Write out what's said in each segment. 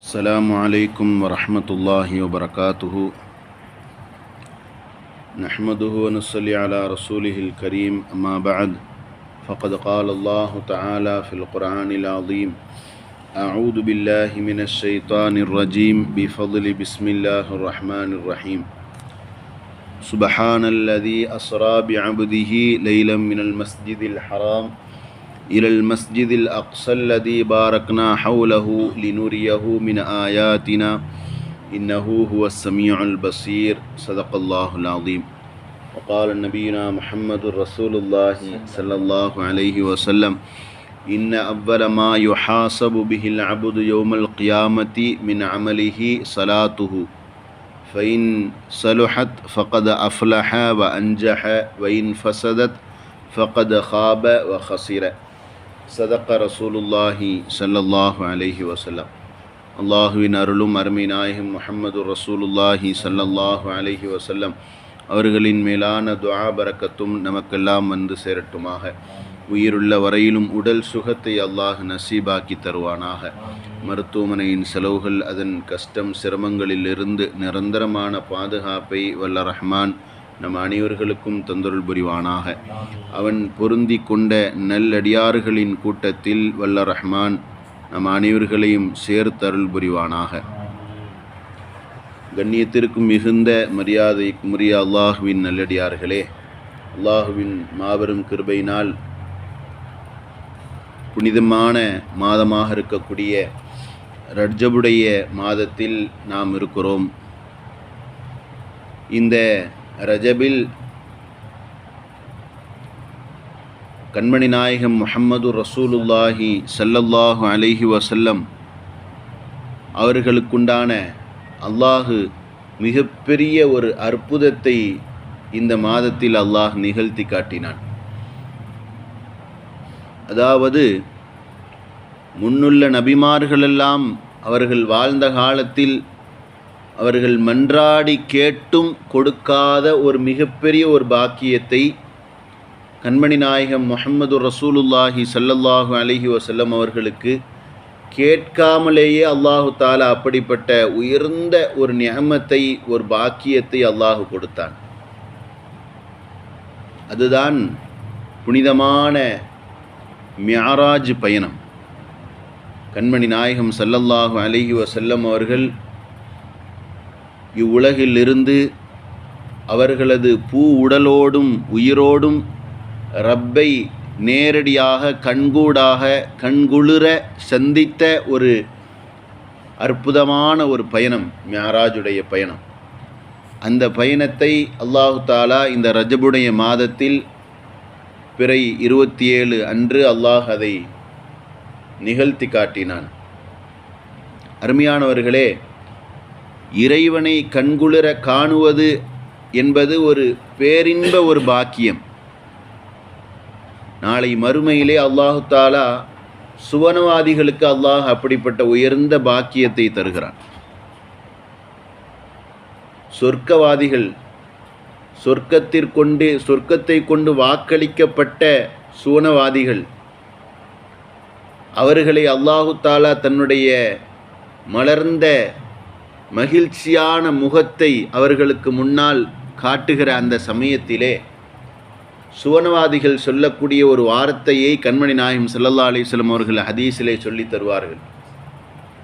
السلام عليكم ورحمة الله وبركاته. نحمده ونصلي على رسوله الكريم أما بعد فقد قال الله تعالى في القرآن العظيم أعوذ بالله من الشيطان الرجيم بفضل بسم الله الرحمن الرحيم. سبحان الذي أسرى بعبده ليلا من المسجد الحرام إلى المسجد الأقصى الذي باركنا حوله لنريه من آياتنا. إنه هو السميع البصير. صدق الله العظيم. وقال نبينا محمد رسول الله صلى الله عليه وسلم إن أول ما يحاسب به العبد يوم القيامة من عمله صلاته. فإن صلحت فقد أفلح وأنجح وإن فسدت فقد خاب وخسر. சதக்க ரசூலுல்லாஹி சல்லல்லாஹு அலஹி வசல்லம் அல்லாஹுவின் அருளும் அருமை நாயகம் முஹம்மது ரசூலுல்லாஹி சல்லல்லாஹு அலஹி வசல்லம் அவர்களின் மேலான துவா பறக்கத்தும் நமக்கெல்லாம் வந்து சேரட்டுமாக. உயிருள்ள வரையிலும் உடல் சுகத்தை அல்லாஹ் நசீபாக்கி தருவானாக. மருத்துவமனையின் செலவுகள் அதன் கஷ்டம் சிரமங்களிலிருந்து நிரந்தரமான பாதுகாப்பை வல்ல ரஹ்மான் நம் அனைவர்களுக்கும் தொந்தரல் புரிவானாக. அவன் பொருந்தி கொண்ட நல்லடியார்களின் கூட்டத்தில் வல்ல ரஹ்மான் நம் அனைவர்களையும் சேர்த்தருள் புரிவானாக. கண்ணியத்திற்கும் மிகுந்த மரியாதைக்கு உரிய அல்லாஹுவின் நல்லடியார்களே அல்லாஹுவின் மாபெரும் கிருபையினால் புனிதமான மாதமாக இருக்கக்கூடிய ரட்ஜபுடைய மாதத்தில் நாம் இருக்கிறோம். இந்த ரஜபில் கண்மணி நாயகம் முஹம்மது ரசூலுல்லாஹி சல்லல்லாஹு அலிஹி வசல்லம் அவர்களுக்குண்டான அல்லாஹு மிகப்பெரிய ஒரு அற்புதத்தை இந்த மாதத்தில் அல்லாஹ் நிகழ்த்தி காட்டினான். அதாவது முன்னுள்ள நபிமார்களெல்லாம் அவர்கள் வாழ்ந்த காலத்தில் அவர்கள் மன்றாடி கேட்டும் கொடுக்காத ஒரு மிகப்பெரிய ஒரு பாக்கியத்தை கண்மணி நாயகம் முகமது ரசூலுல்லாஹி சல்லல்லாஹு அலஹி வசல்லம் அவர்களுக்கு கேட்காமலேயே அல்லாஹு தாலா அப்படிப்பட்ட உயர்ந்த ஒரு நியமத்தை ஒரு பாக்கியத்தை அல்லாஹு கொடுத்தான். அதுதான் புனிதமான மியாராஜ் பயணம். கண்மணி நாயகம் சல்லல்லாஹு அலஹி வசல்லம் அவர்கள் இவ்வுலகிலிருந்து அவர்களது பூ உடலோடும் உயிரோடும் ரப்பை நேரடியாக கண்கூடாக கண்குளிர சந்தித்த ஒரு அற்புதமான ஒரு பயணம் மியாராஜுடைய பயணம். அந்த பயணத்தை அல்லாஹு தாலா இந்த ரஜபுடைய மாதத்தில் பிறை இருபத்தி ஏழு அன்று அல்லாஹ் அதை நிகழ்த்தி காட்டினான். அருமையானவர்களே இறைவனை கண்குளிர காணுவது என்பது ஒரு பேரின்ப ஒரு பாக்கியம். நாளை மறுமையிலே அல்லாஹு தாலா சுவனவாதிகளுக்கு அல்லாஹ் அப்படிப்பட்ட உயர்ந்த பாக்கியத்தை தருகிறான். சொர்க்கவாதிகள் சொர்க்கத்திற்கொண்டு சொர்க்கத்தை கொண்டு வாக்களிக்கப்பட்ட சுவனவாதிகள் அவர்களை அல்லாஹு தாலா தன்னுடைய மலர்ந்த மகிழ்ச்சியான முகத்தை அவர்களுக்கு முன்னால் காட்டுகிற அந்த சமயத்திலே சுவனவாதிகள் சொல்லக்கூடிய ஒரு வார்த்தையை கண்மணி நாயகம் சல்லல்லா அலிஸ்லம் அவர்கள் ஹதீஸிலே சொல்லி தருவார்கள்.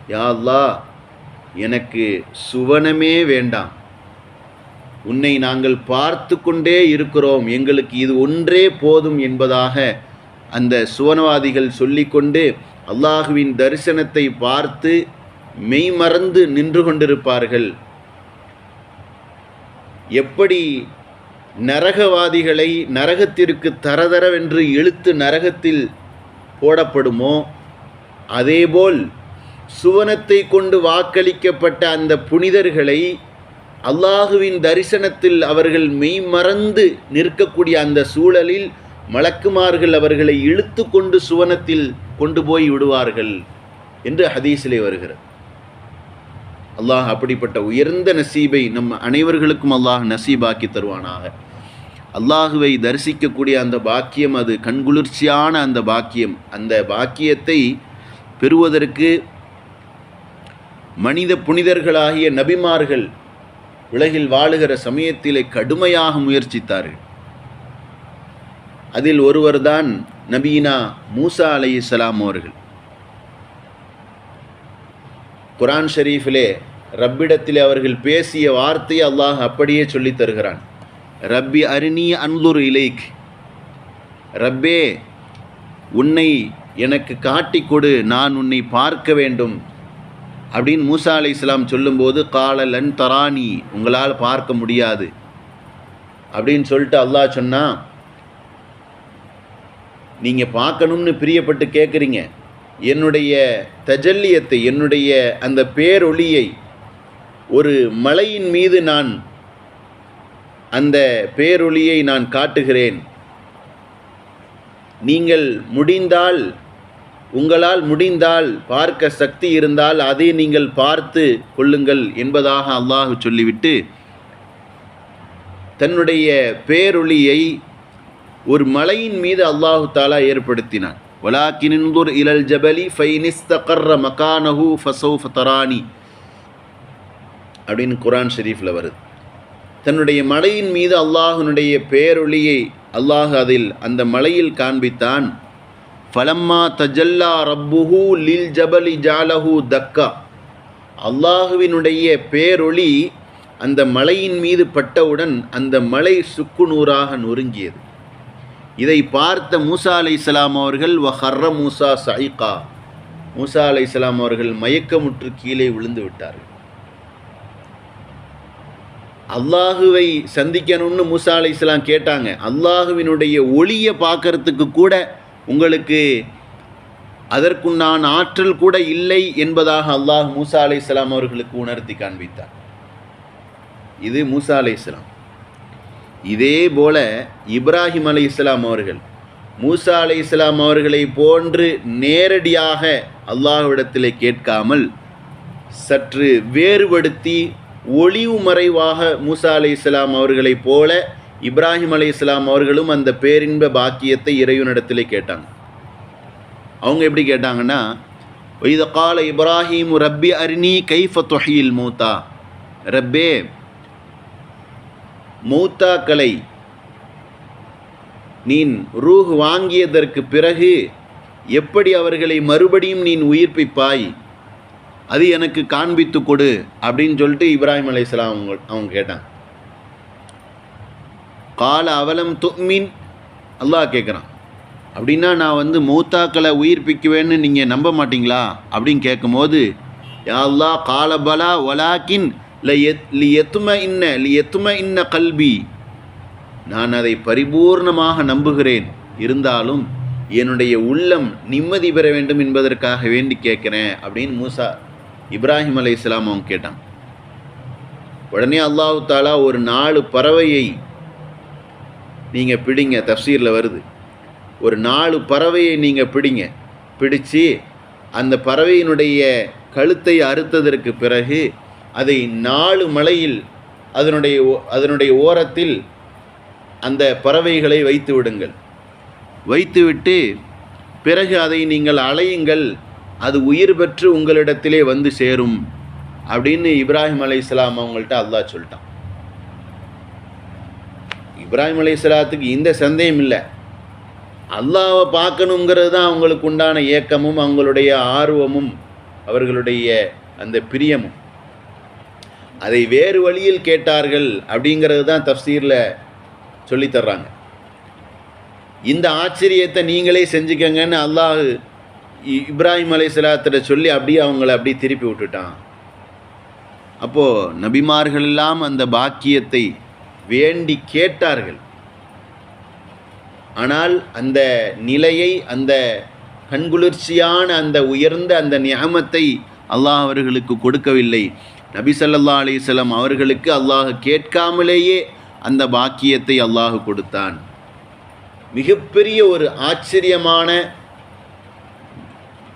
யா அல்லா எனக்கு சுவனமே வேண்டாம். உன்னை நாங்கள் பார்த்து கொண்டே இருக்கிறோம். எங்களுக்கு இது ஒன்றே போதும் என்பதாக அந்த சுவனவாதிகள் சொல்லிக்கொண்டு அல்லாஹுவின் தரிசனத்தை பார்த்து மெய்மறந்து நின்று கொண்டிருப்பார்கள். எப்படி நரகவாதிகளை நரகத்திற்கு தரதரவென்று இழுத்து நரகத்தில் போடப்படுமோ அதேபோல் சுவனத்தை கொண்டு வாக்களிக்கப்பட்ட அந்த புனிதர்களை அல்லாஹுவின் தரிசனத்தில் அவர்கள் மெய்மறந்து நிற்கக்கூடிய அந்த சூழலில் மலக்குமார்கள் அவர்களை இழுத்து கொண்டு சுவனத்தில் கொண்டு போய் விடுவார்கள் என்று ஹதீஸிலே வருகிறது. அல்லாஹ் அப்படிப்பட்ட உயர்ந்த நசீபை நம் அனைவர்களுக்கும் அல்லாஹ் நசீபாக்கி தருவானாக. அல்லாஹுவை தரிசிக்கக்கூடிய அந்த பாக்கியம் அது கண்குளிர்ச்சியான அந்த பாக்கியம். அந்த பாக்கியத்தை பெறுவதற்கு மனித புனிதர்களாகிய நபிமார்கள் உலகில் வாழுகிற சமயத்திலே கடுமையாக முயற்சித்தார்கள். அதில் ஒருவர்தான் நபீனா மூசா அலைஹிஸ்ஸலாம் அவர்கள். குரான் ஷரீஃபிலே ரப்பிடத்திலே அவர்கள் பேசிய வார்த்தையை அல்லாஹ் அப்படியே சொல்லித் தருகிறான். ரப்பி அரிணி அன்லுர் இலைக். ரப்பே உன்னை எனக்கு காட்டிக் கொடு நான் உன்னை பார்க்க வேண்டும். அப்படின்னு மூசா அலை இஸ்லாம் சொல்லும்போது காலலன் தராணி தரானி உங்களால் பார்க்க முடியாது. அப்படின்னு சொல்லிட்டு அல்லாஹ் சொன்னால் நீங்கள் பார்க்கணும்னு பிரியப்பட்டு கேட்குறீங்க என்னுடைய தஜல்லியத்தை என்னுடைய அந்த பேரொளியை ஒரு மலையின் மீது நான் அந்த பேரொளியை நான் காட்டுகிறேன். நீங்கள் முடிந்தால் உங்களால் முடிந்தால் பார்க்க சக்தி இருந்தால் அதை நீங்கள் பார்த்து கொள்ளுங்கள் என்பதாக அல்லாஹ் சொல்லிவிட்டு தன்னுடைய பேரொளியை ஒரு மலையின் மீது அல்லாஹு தாலா ஏற்படுத்தினான். வலாக்கினின்துர் இலல் ஜபலி ஃபைனிஸ்தகர்ர மகானஹு ஃபசௌஃப தரானி அப்படின்னு குரான் ஷெரீஃபில் வருது. தன்னுடைய மலையின் மீது அல்லாஹனுடைய பேரொளியை அல்லாஹ் அதில் அந்த மலையில் காண்பித்தான். ஃபலம்மா தஜல்லா ரப்புஹு லில் ஜபலி ஜாலஹு தக்கா அல்லாஹுவினுடைய பேரொளி அந்த மலையின் மீது பட்டவுடன் அந்த மலை சுக்குநூறாக நொறுங்கியது. இதை பார்த்த மூசா அலை இஸ்லாம் அவர்கள் வஹர்ர ஹர்ர மூசா சைகா மூசா அலை இஸ்லாம் அவர்கள் மயக்கமுற்று கீழே விழுந்து விட்டார்கள். அல்லாஹுவை சந்திக்கணும்னு மூசா அலை இஸ்லாம் கேட்டாங்க. அல்லாஹுவினுடைய ஒளியை பார்க்கறதுக்கு கூட உங்களுக்கு அதற்குண்டான ஆற்றல் கூட இல்லை என்பதாக அல்லாஹ் மூசா அலை இஸ்லாம் அவர்களுக்கு உணர்த்தி காண்பித்தார். இது மூசா அலை இஸ்லாம் இதே போல இப்ராஹிம் அலி இஸ்லாம் அவர்கள் மூசா அலை இஸ்லாம் அவர்களை போன்று நேரடியாக அல்லாஹ்விடத்திலே கேட்காமல் சற்று வேறுபடுத்தி ஒளிவு மறைவாக மூசா அலை இஸ்லாம் அவர்களைப் போல இப்ராஹிம் அலை இஸ்லாம் அவர்களும் அந்த பேரின்ப பாக்கியத்தை இறைவனிடத்திலே கேட்டாங்க. அவங்க எப்படி கேட்டாங்கன்னா வைத கால இப்ராஹிம் ரப்பி அரினி கைஃப தொஹியில் மூத்தா? ரப்பே மௌத்தாக்களை நீ ரூஹ் வாங்கியதற்கு பிறகு எப்படி அவர்களை மறுபடியும் நீ உயிர்ப்பிப்பாய்? அது எனக்கு காண்பித்து கொடு அப்படின்னு சொல்லிட்டு இப்ராஹிம் அலையாம் அவங்க அவங்க கேட்டான் கால அவலம் துமின் அல்லாஹ் கேட்குறான் அப்படின்னா நான் வந்து மௌத்தாக்களை உயிர்ப்பிக்குவேன்னு நீங்கள் நம்ப மாட்டீங்களா? அப்படின்னு கேட்கும்போது யா அல்லா காலபலா வலாக்கின் லியத்தும இன்ன லியத்தும இன்ன கல்வி நான் அதை பரிபூர்ணமாக நம்புகிறேன். இருந்தாலும் என்னுடைய உள்ளம் நிம்மதி பெற வேண்டும் என்பதற்காக வேண்டி கேட்குறேன் அப்படின்னு மூசா இப்ராஹிம் அலை இஸ்லாம் அவங்க கேட்டான் உடனே அல்லாஹு தாலா ஒரு நாலு பறவையை நீங்கள் பிடிங்க தப்சீரில் வருது. ஒரு நாலு பறவையை நீங்கள் பிடிங்க. பிடிச்சு அந்த பறவையினுடைய கழுத்தை அறுத்ததற்கு பிறகு அதை நாலு மலையில் அதனுடைய ஓ- அதனுடைய ஓரத்தில் அந்த பறவைகளை வைத்து விடுங்கள். வைத்துவிட்டு பிறகு அதை நீங்கள் அலையுங்கள். அது உயிர் பெற்று உங்களிடத்திலே வந்து சேரும் அப்படின்னு இப்ராஹிம் அலை இஸ்லாம் அவங்கள்ட்ட அல்லாஹ் சொல்லிட்டான். இப்ராஹிம் அலை இஸ்லாத்துக்கு இந்த சந்தேகம் இல்லை. அல்லாவை பார்க்கணுங்கிறது தான் அவங்களுக்கு உண்டான ஏக்கமும் அவங்களுடைய ஆர்வமும் அவர்களுடைய அந்த பிரியமும். அதை வேறு வழியில் கேட்டார்கள் அப்படிங்கிறது தான் தஃசீரில் சொல்லித் தர்றாங்க. இந்த ஆச்சரியத்தை நீங்களே செஞ்சுக்கங்கன்னு அல்லாஹ் இ- இப்ராஹிம் அலைஹிஸ்ஸலாத்திட்ட சொல்லி அப்படியே அவங்கள அப்படியே திருப்பி விட்டுட்டான். அப்போது நபிமார்கள் எல்லாம் அந்த பாக்கியத்தை வேண்டி கேட்டார்கள். ஆனால் அந்த நிலையை அந்த கண்குளிர்ச்சியான அந்த உயர்ந்த அந்த நியமத்தை அல்லாஹ் அவர்களுக்கு கொடுக்கவில்லை. நபி ஸல்லல்லாஹு அலிசல்லாம் அவர்களுக்கு அல்லாஹ் கேட்காமலேயே அந்த பாக்கியத்தை அல்லாஹ் கொடுத்தான். மிகப்பெரிய ஒரு ஆச்சரியமான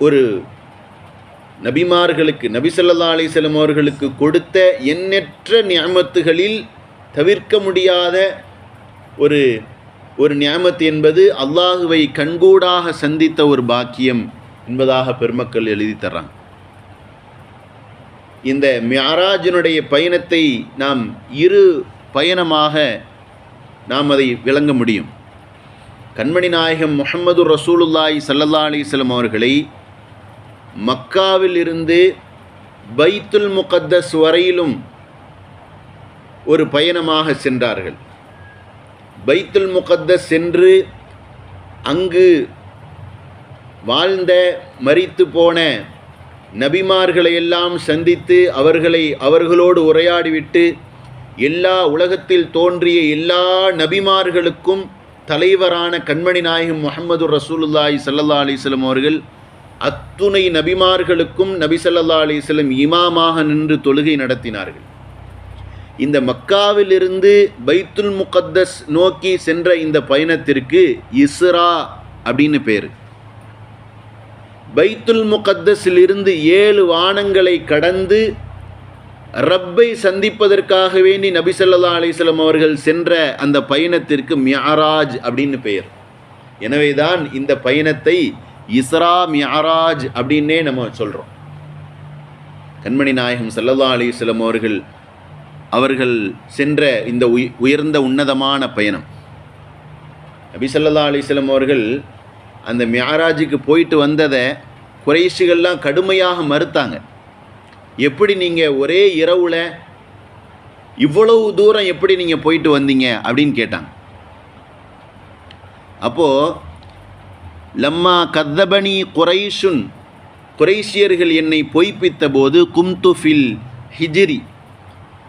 ஒரு நபிமார்களுக்கு நபி ஸல்லல்லாஹு அவர்களுக்கு கொடுத்த எண்ணற்ற நியமத்துகளில் தவிர்க்க முடியாத ஒரு ஒரு நியாமத் என்பது அல்லாஹுவை கண்கூடாக சந்தித்த ஒரு பாக்கியம் என்பதாக பெருமக்கள் எழுதி தர்றாங்க. இந்த மியாராஜினுடைய பயணத்தை நாம் இரு பயணமாக நாம் அதை விளங்க முடியும். கண்மணி நாயகம் முகமது ரசூலுல்லாய் சல்லல்லா அலிஸ்லம் அவர்களை மக்காவில் இருந்து பைத்துல் முகத்தஸ் வரையிலும் ஒரு பயணமாக சென்றார்கள். பைத்துல் முகத்தஸ் சென்று அங்கு வாழ்ந்த மறித்து போன நபிமார்களை எல்லாம் சந்தித்து அவர்களை அவர்களோடு உரையாடிவிட்டு எல்லா உலகத்தில் தோன்றிய எல்லா நபிமார்களுக்கும் தலைவரான கண்மணி நாயகம் முகமது ரசூலுல்லாய் சல்லா அலிஸ்லம் அவர்கள் அத்துணை நபிமார்களுக்கும் நபி சல்லா அலிஸ்லம் இமாமாக நின்று தொழுகை நடத்தினார்கள். இந்த மக்காவிலிருந்து பைத்துல் முகத்தஸ் நோக்கி சென்ற இந்த பயணத்திற்கு இஸ்ரா அப்படின்னு பேர். பைத்துல் முகத்தஸிலிருந்து ஏழு வானங்களை கடந்து ரப்பை சந்திப்பதற்காக வேண்டி நபிசல்லா அலிஸ்லம் அவர்கள் சென்ற அந்த பயணத்திற்கு மியாராஜ் அப்படின்னு பெயர். எனவே தான் இந்த பயணத்தை இஸ்ரா மியாராஜ் அப்படின்னே நம்ம சொல்கிறோம் கண்மணி நாயகம் சல்லல்லா அலிஸ்லம் அவர்கள் அவர்கள் சென்ற இந்த உயர்ந்த உன்னதமான பயணம். நபி ஸல்லல்லாஹு அலிஸ்லம் அவர்கள் அந்த மியாராஜுக்கு போயிட்டு வந்ததை குறைஷிகள்லாம் கடுமையாக மறுத்தாங்க. எப்படி நீங்கள் ஒரே இரவில் இவ்வளவு தூரம் எப்படி நீங்கள் போயிட்டு வந்தீங்க? அப்படின்னு கேட்டாங்க. அப்போது லம்மா கத்தபனி குறைஷுன் குறைஷியர்கள் என்னை பொய்ப்பித்த போது கும்து ஃபில் ஹிஜிரி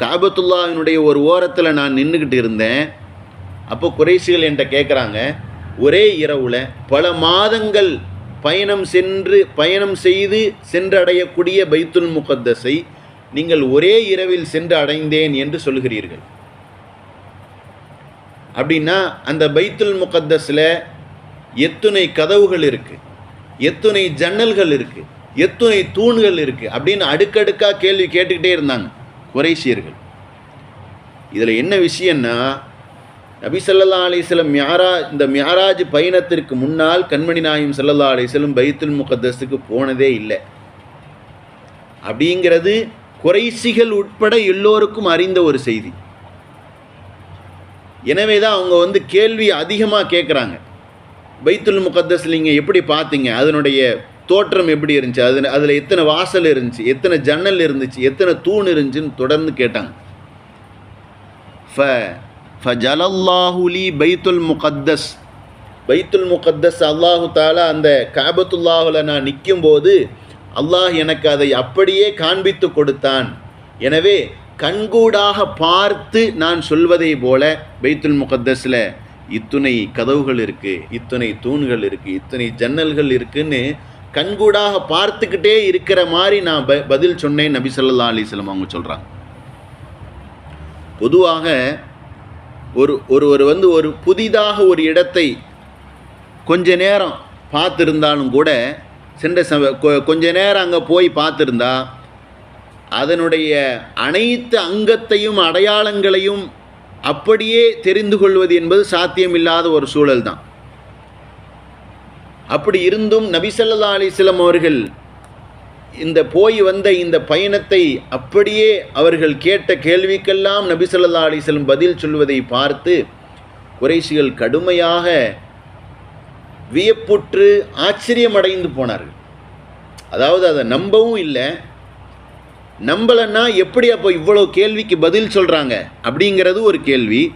காபத்துல்லாவினுடைய ஒரு ஓரத்தில் நான் நின்றுக்கிட்டு இருந்தேன். அப்போ குறைஷிகள் என்கிட்ட கேட்குறாங்க ஒரே இரவுல பல மாதங்கள் பயணம் சென்று பயணம் செய்து சென்றடையக்கூடிய பைத்துல் முகத்தஸை நீங்கள் ஒரே இரவில் சென்று அடைந்தேன் என்று சொல்கிறீர்கள். அப்படின்னா அந்த பைத்துல் முகத்தஸில் எத்துணை கதவுகள் இருக்குது எத்துணை ஜன்னல்கள் இருக்குது எத்துணை தூண்கள் இருக்குது அப்படின்னு அடுக்கடுக்காக கேள்வி கேட்டுக்கிட்டே இருந்தாங்க குறைசியர்கள் இதில் என்ன விஷயம்னா நபி ஸல்லல்லா அலிஸ்லம் மியாரா இந்த மியாராஜ் பயணத்திற்கு முன்னால் கண்மணி நாயும் சல்லல்லா அலிஸ்லம் பைத்துல் முகத்தஸுக்கு போனதே இல்லை. அப்படிங்கிறது குறைசிகள் உட்பட எல்லோருக்கும் அறிந்த ஒரு செய்தி. எனவே தான் அவங்க வந்து கேள்வி அதிகமாக கேட்குறாங்க. பைத்துல் முகத்தஸ் நீங்கள் எப்படி பார்த்தீங்க? அதனுடைய தோற்றம் எப்படி இருந்துச்சு? அது அதில் எத்தனை வாசல் இருந்துச்சு? எத்தனை ஜன்னல் இருந்துச்சு? எத்தனை தூண் இருந்துச்சுன்னு தொடர்ந்து கேட்டாங்க. ஃப ஃபஜலல்லாஹுலி பைத்துல் முகத்தஸ் பைத்துல் முகத்தஸ் அல்லாஹு தாலா அந்த காபத்துல்லாஹுல நான் நிற்கும் போது அல்லாஹ் எனக்கு அதை அப்படியே காண்பித்து கொடுத்தான். எனவே கண்கூடாக பார்த்து நான் சொல்வதை போல பைத்துல் முகத்தஸில் இத்துணை கதவுகள் இருக்குது இத்துணை தூண்கள் இருக்குது இத்தனை ஜன்னல்கள் இருக்குதுன்னு கண்கூடாக பார்த்துக்கிட்டே இருக்கிற மாதிரி நான் ப பதில் சொன்னேன் நபி சொல்லா அலிஸ்லம் அவங்க சொல்கிறாங்க பொதுவாக ஒரு ஒருவர் வந்து ஒரு புதிதாக ஒரு இடத்தை கொஞ்ச நேரம் பார்த்துருந்தாலும் கூட சென்ற சம கொஞ்ச நேரம் அங்கே போய் பார்த்துருந்தா அதனுடைய அனைத்து அங்கத்தையும் அடையாளங்களையும் அப்படியே தெரிந்து கொள்வது என்பது சாத்தியமில்லாத ஒரு சூழல் தான் அப்படி இருந்தும் நபிசல்லா அலிஸ்லம் அவர்கள் இந்த போய் வந்த இந்த பயணத்தை அப்படியே அவர்கள் கேட்ட கேள்விக்கெல்லாம் நபிசல்லா அலிஸ்லம் பதில் சொல்வதை பார்த்து குறைசிகள் கடுமையாக வியப்புற்று ஆச்சரியமடைந்து போனார்கள். அதாவது அதை நம்பவும் இல்லை. நம்பலைன்னா எப்படி அப்போ இவ்வளோ கேள்விக்கு பதில் சொல்கிறாங்க அப்படிங்கிறது ஒரு கேள்வி.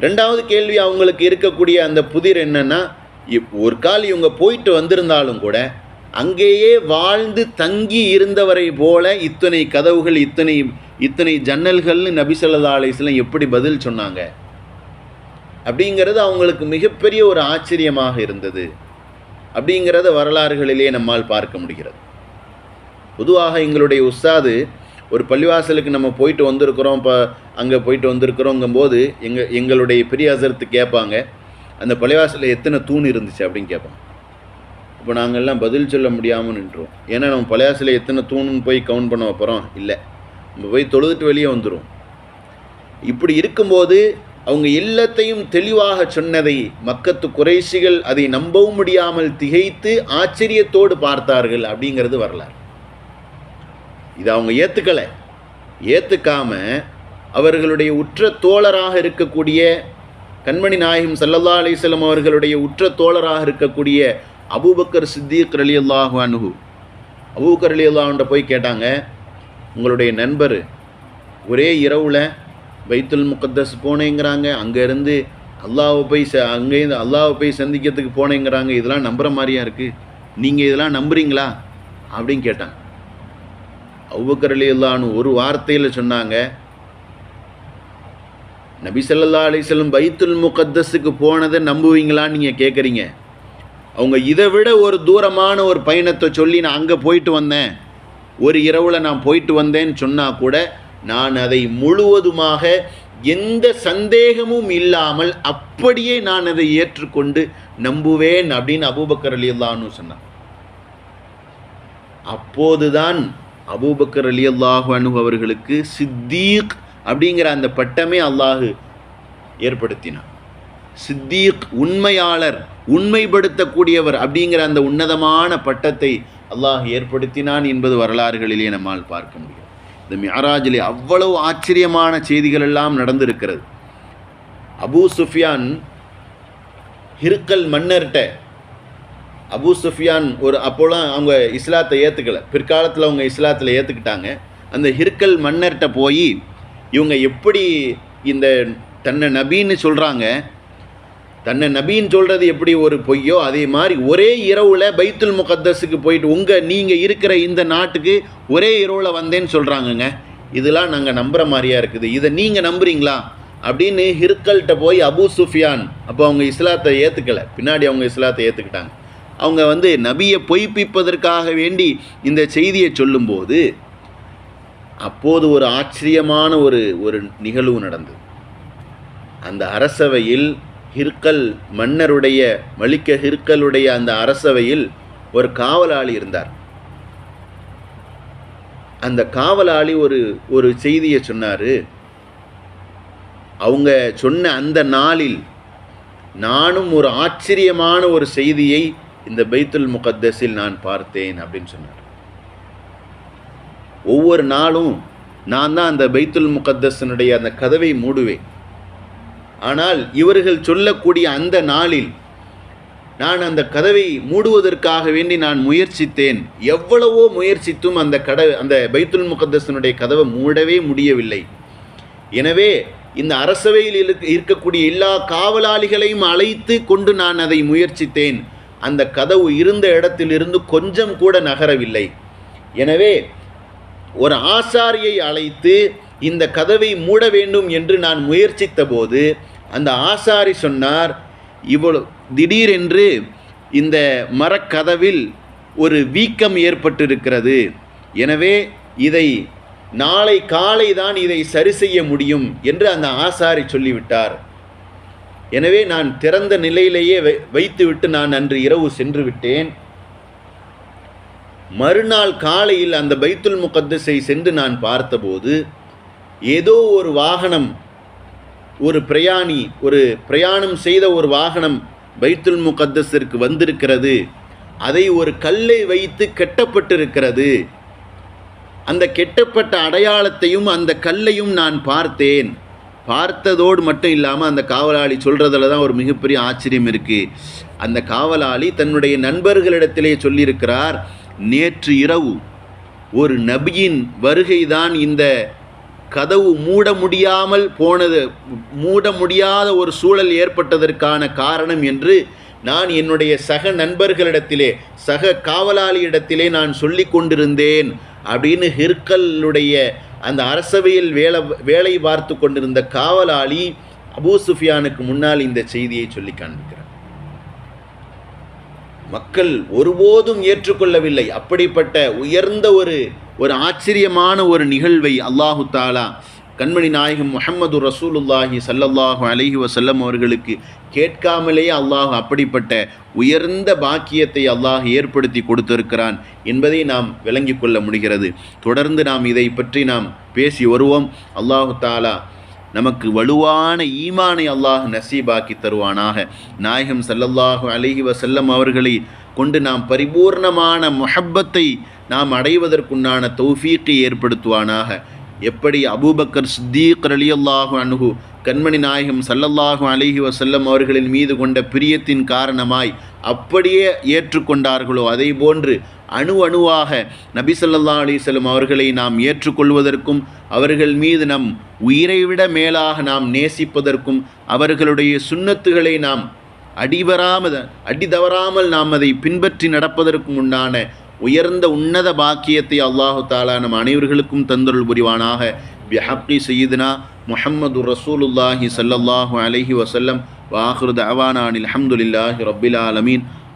ரெண்டாவது கேள்வி அவங்களுக்கு இருக்கக்கூடிய அந்த புதிர் என்னென்னா இப்- ஒரு கால் இவங்க போயிட்டு வந்திருந்தாலும் கூட அங்கேயே வாழ்ந்து தங்கி இருந்தவரை போல இத்தனை கதவுகள் இத்தனை இத்தனை ஜன்னல்கள்னு நபிசல்லா அலிஸ்லாம் எப்படி பதில் சொன்னாங்க? அப்படிங்கிறது அவங்களுக்கு மிகப்பெரிய ஒரு ஆச்சரியமாக இருந்தது. அப்படிங்கிறத வரலாறுகளிலே நம்மால் பார்க்க முடிகிறது. பொதுவாக எங்களுடைய உஸ்தாது ஒரு பள்ளிவாசலுக்கு நம்ம போயிட்டு வந்திருக்கிறோம் இப்போ அங்கே போயிட்டு வந்திருக்கிறோங்கும்போது எங்கள் எங்களுடைய பெரிய அசரத்து கேட்பாங்க அந்த பள்ளிவாசலில் எத்தனை தூண் இருந்துச்சு அப்படின்னு கேட்பாங்க. இப்போ நாங்கள்லாம் பதில் சொல்ல முடியாமல் நின்றோம். ஏன்னா நம்ம பள்ளிவாசலில் எத்தனை தூணுன்னு போய் கவுண்ட் பண்ண போகிறோம் இல்லை. நம்ம போய் தொழுதுட்டு வெளியே வந்துடும் இப்படி இருக்கும்போது அவங்க எல்லாத்தையும் தெளிவாக சொன்னதை மக்கத்து குறைசிகள் அதை நம்பவும் முடியாமல் திகைத்து ஆச்சரியத்தோடு பார்த்தார்கள் அப்படிங்கிறது வரலாறு. இதை அவங்க ஏற்றுக்கலை ஏற்றுக்காம அவர்களுடைய உற்ற தோழராக இருக்கக்கூடிய கண்மணி நாயகம் சல்லல்லா அலிசல்லம் அவர்களுடைய உற்ற தோழராக இருக்கக்கூடிய அபூபக்கர் சித்திக் அலி அல்லாஹு அனுகு அபூபக்கர் அலி அல்லாஹ்ட்ட போய் கேட்டாங்க உங்களுடைய நண்பர் ஒரே இரவில் பைத்துல் முக்கத்தஸ் போனேங்கிறாங்க அங்கேருந்து அல்லாவை போய் ச அங்கேருந்து அல்லாவை போய் சந்திக்கிறதுக்கு போனேங்கிறாங்க இதெல்லாம் நம்புகிற மாதிரியா இருக்குது நீங்கள் இதெல்லாம் நம்புறீங்களா? அப்படின்னு கேட்டாங்க. அவ்வக்கர் அலி அல்லான்னு ஒரு வார்த்தையில் சொன்னாங்க நபி சல்லா அலைஹி பைத்துல் முகத்தஸுக்கு போனதை நம்புவீங்களான்னு நீங்கள் கேட்குறீங்க அவங்க இதை விட ஒரு தூரமான ஒரு பயணத்தை சொல்லி நான் அங்கே போயிட்டு வந்தேன். ஒரு இரவில் நான் போயிட்டு வந்தேன்னு சொன்னால் கூட நான் அதை முழுவதுமாக எந்த சந்தேகமும் இல்லாமல் அப்படியே நான் அதை ஏற்றுக்கொண்டு நம்புவேன் அப்படின்னு அபூபக்கர் அலி அல்லான்னு சொன்னான் அப்போதுதான் அபூபக்கர் அலி அல்லாஹு அனு அவர்களுக்கு சித்தீக் அப்படிங்கிற அந்த பட்டமே அல்லாஹு ஏற்படுத்தினான். சித்தீக் உண்மையாளர் உண்மைப்படுத்தக்கூடியவர் அப்படிங்கிற அந்த உன்னதமான பட்டத்தை அல்லாஹ் ஏற்படுத்தினான் என்பது வரலாறுகளிலே நம்மால் பார்க்க முடியும். இந்த மியராஜிலே அவ்வளவு ஆச்சரியமான செய்திகள் எல்லாம் நடந்திருக்கிறது. அபூ சுஃபியான் ஹிருக்கல் மன்னர்கிட்ட அபூ சுஃபியான் ஒரு அப்போலாம் அவங்க இஸ்லாத்தை ஏற்றுக்கலை பிற்காலத்தில் அவங்க இஸ்லாத்தில் ஏற்றுக்கிட்டாங்க அந்த ஹிருக்கல் மன்னர்கிட்ட போய் இவங்க எப்படி இந்த தன்னை நபின்னு சொல்கிறாங்க தன்னை நபின்னு சொல்கிறது எப்படி ஒரு பொய்யோ அதே மாதிரி ஒரே இரவில் பைத்துல் முகத்தஸுக்கு போயிட்டு உங்கள் நீங்கள் இருக்கிற இந்த நாட்டுக்கு ஒரே இரவில் வந்தேன்னு சொல்கிறாங்கங்க இதெல்லாம் நாங்கள் நம்புகிற மாதிரியா இருக்குது. இதை நீங்கள் நம்புகிறீங்களா அப்படின்னு ஹிர்கல்கிட்ட போய் அபூ சுஃபியான் அப்போ அவங்க இஸ்லாத்தை ஏற்றுக்கலை பின்னாடி அவங்க இஸ்லாத்தை ஏற்றுக்கிட்டாங்க அவங்க வந்து நபியை பொய்ப்பிப்பதற்காக வேண்டி இந்த செய்தியை சொல்லும்போது அப்போது ஒரு ஆச்சரியமான ஒரு ஒரு நிகழ்வு நடந்தது. அந்த அரசவையில் ஹிர்கல் மன்னருடைய மலிக்க ஹிர்கலுடைய அந்த அரசவையில் ஒரு காவலாளி இருந்தார். அந்த காவலாளி ஒரு ஒரு செய்தியை சொன்னார். அவங்க சொன்ன அந்த நாளில் நானும் ஒரு ஆச்சரியமான ஒரு செய்தியை இந்த பைத்துல் முகத்தஸில் நான் பார்த்தேன் அப்படின்னு சொன்னார். ஒவ்வொரு நாளும் நான் தான் அந்த பைத்துல் முகத்தஸனுடைய அந்த கதவை மூடுவேன். ஆனால் இவர்கள் சொல்லக்கூடிய அந்த நாளில் நான் அந்த கதவை மூடுவதற்காக வேண்டி நான் முயற்சித்தேன். எவ்வளவோ முயற்சித்தும் அந்த கட அந்த பைத்துல் முகத்தசனுடைய கதவை மூடவே முடியவில்லை. எனவே இந்த அரசவையில் இருக்கக்கூடிய எல்லா காவலாளிகளையும் அழைத்து கொண்டு நான் அதை முயற்சித்தேன். அந்த கதவு இருந்த இடத்திலிருந்து கொஞ்சம் கூட நகரவில்லை. எனவே ஒரு ஆசாரியை அழைத்து இந்த கதவை மூட வேண்டும் என்று நான் முயற்சித்த போது அந்த ஆசாரி சொன்னார் இவ்வளோ திடீரென்று இந்த மரக்கதவில் ஒரு வீக்கம் ஏற்பட்டிருக்கிறது. எனவே இதை நாளை காலை தான் இதை சரி செய்ய முடியும் என்று அந்த ஆசாரி சொல்லிவிட்டார். எனவே நான் திறந்த நிலையிலேயே வை வைத்துவிட்டு நான் அன்று இரவு சென்று விட்டேன். மறுநாள் காலையில் அந்த பைத்துல் முகத்தஸை சென்று நான் பார்த்தபோது ஏதோ ஒரு வாகனம் ஒரு பிரயாணி ஒரு பிரயாணம் செய்த ஒரு வாகனம் பைத்துல் முகத்தஸிற்கு வந்திருக்கிறது. அதை ஒரு கல்லை வைத்து கெட்டப்பட்டிருக்கிறது. அந்த கெட்டப்பட்ட அடையாளத்தையும் அந்த கல்லையும் நான் பார்த்தேன். பார்த்ததோடு மட்டும் இல்லாமல் அந்த காவலாளி சொல்கிறதுல தான் ஒரு மிகப்பெரிய ஆச்சரியம் இருக்குது அந்த காவலாளி தன்னுடைய நண்பர்களிடத்திலே சொல்லியிருக்கிறார் நேற்று இரவு ஒரு நபியின் வருகைதான் இந்த கதவு மூட முடியாமல் போனது மூட முடியாத ஒரு சூழல் ஏற்பட்டதற்கான காரணம் என்று நான் என்னுடைய சக நண்பர்களிடத்திலே சக காவலாளியிடத்திலே நான் சொல்லி கொண்டிருந்தேன் அப்படின்னு ஹிர்கல்லுடைய அந்த அரசவையில் வேலை வேலை பார்த்து கொண்டிருந்த காவலாளி அபூ சுஃபியானுக்கு முன்னால் இந்த செய்தியை சொல்லி காண்பிக்கிறார். மக்கள் ஒருபோதும் ஏற்றுக்கொள்ளவில்லை. அப்படிப்பட்ட உயர்ந்த ஒரு ஒரு ஆச்சரியமான ஒரு நிகழ்வை அல்லாஹு தாலா கண்மணி நாயகம் முஹம்மது ரசூலுல்லாஹி சல்லல்லாஹு அலஹி வசல்லம் அவர்களுக்கு கேட்காமலேயே அல்லாஹ் அப்படிப்பட்ட உயர்ந்த பாக்கியத்தை அல்லாஹ் ஏற்படுத்தி கொடுத்திருக்கிறான் என்பதை நாம் விளங்கி கொள்ள முடிகிறது. தொடர்ந்து நாம் இதை பற்றி நாம் பேசி வருவோம். அல்லாஹு தாலா நமக்கு வலுவான ஈமானை அல்லாஹ் நசீபாக்கி தருவானாக. நாயகம் சல்லல்லாஹு அலிஹி வசல்லம் அவர்களை கொண்டு நாம் பரிபூர்ணமான மொஹப்பத்தை நாம் அடைவதற்குண்டான தௌஃபீக்கை ஏற்படுத்துவானாக. எப்படி அபூபக்கர் சித்தீக் ரலியல்லாஹு அணுகு கண்மணி நாயகம் சல்லல்லாஹு அலிஹி வசல்லம் அவர்களின் மீது கொண்ட பிரியத்தின் காரணமாய் அப்படியே ஏற்றுக்கொண்டார்களோ அதை போன்று அணு அணுவாக நபி ஸல்லல்லாஹு அலைஹி அவர்களை நாம் ஏற்றுக்கொள்வதற்கும் அவர்கள் மீது நம் உயிரை விட மேலாக நாம் நேசிப்பதற்கும் அவர்களுடைய சுண்ணத்துகளை நாம் அடிவராமல் அடி தவறாமல் நாம் அதை பின்பற்றி நடப்பதற்கும் உண்டான உயர்ந்த உன்னத பாக்கியத்தை அல்லாஹு தாலா நம் அனைவர்களுக்கும் தந்தருள் புரிவானாக. பிஹக்கி சையீதுனா முஹம்மது ரசூலுல்லாஹி ஸல்லல்லாஹு அலஹி வசல்லம் வாஹிரு தஅவானான் அஹமதுல்லாஹி ரப்பில் ஆலமீன்.